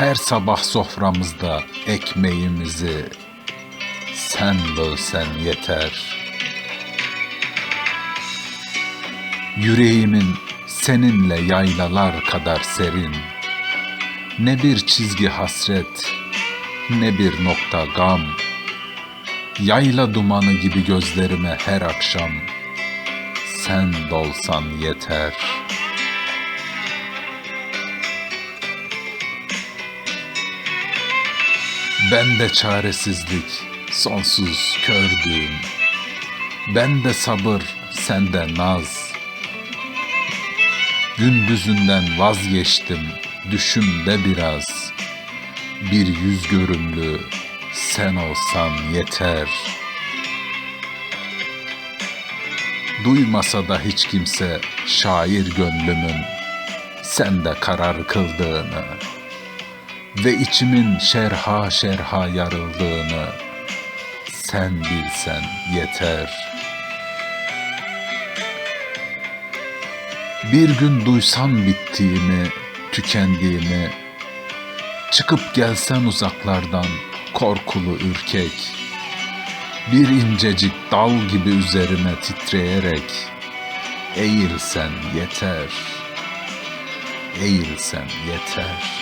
Her sabah soframızda ekmeğimizi sen bölsen yeter. Yüreğimin seninle yaylalar kadar serin. Ne bir çizgi hasret, ne bir nokta gam. Yayla dumanı gibi gözlerime her akşam sen dolsan yeter. Ben de çaresizlik, sonsuz kördüğüm. Ben de sabır, sende naz. Gündüzünden vazgeçtim, düşümde biraz. Bir yüz görümlü sen olsan yeter. Duymasa da hiç kimse şair gönlümün sende karar kıldığını ve içimin şerha şerha yarıldığını sen bilsen yeter. Bir gün duysan bittiğimi, tükendiğimi, çıkıp gelsen uzaklardan korkulu ürkek, bir incecik dal gibi üzerime titreyerek, eğilsen yeter, eğilsen yeter.